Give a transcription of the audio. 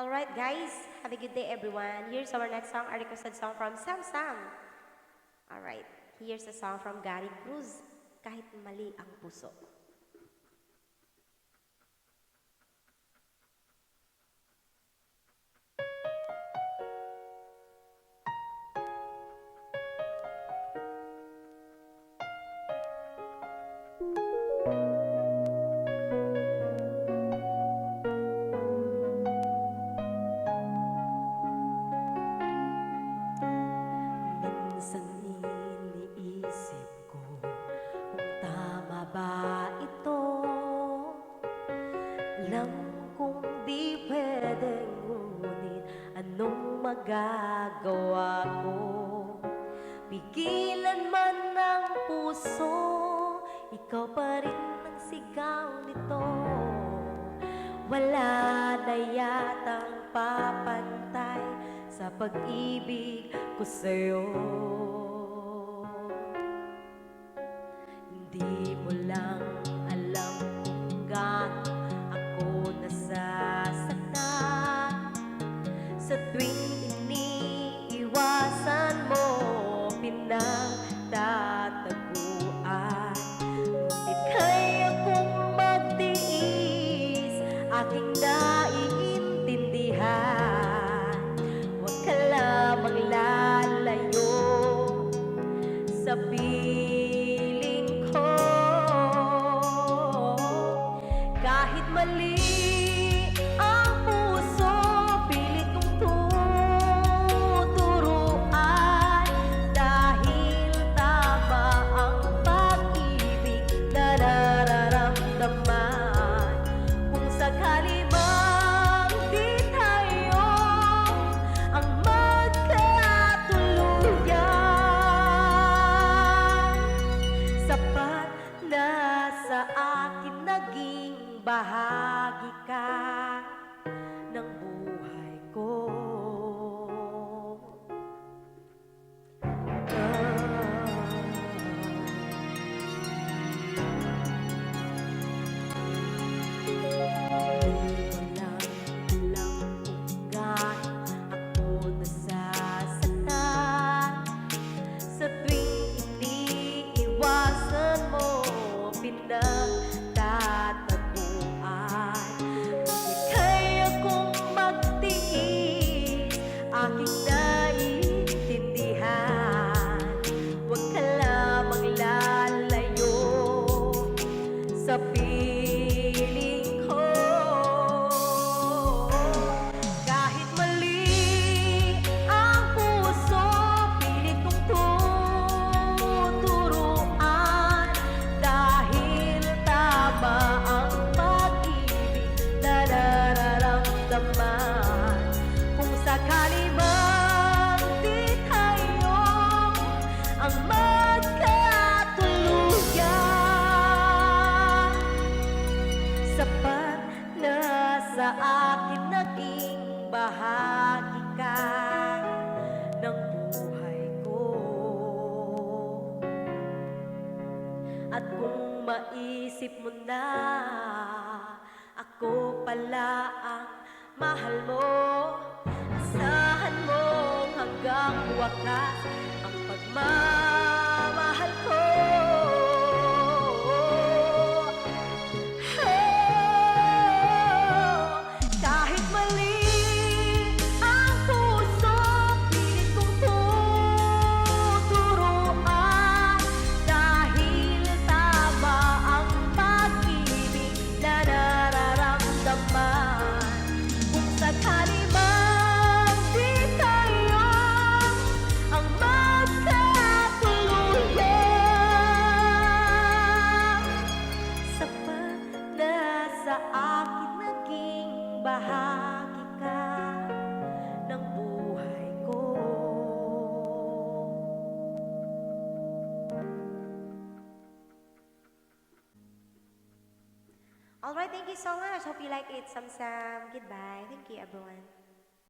Alright guys, have a good day everyone. Here's our next song, a requested song from Sam Sam. Alright, here's a song from Gary Cruz, Kahit Mali Ang Puso. Anong magagawa ko Pigilan man ng puso, ikaw pa rin ang sigaw nito. Wala na yatang papantay sa pag-ibig ko sa'yo. Hindi Sapat na sa akin naging bahagi ka ng buhay ko. At kung maisip mo na ako pala ang mahal mo Asahan mo hanggang wakas ang pagmamahal Alright, thank you so much. Hope you like it, Sam Sam. Goodbye. Thank you everyone.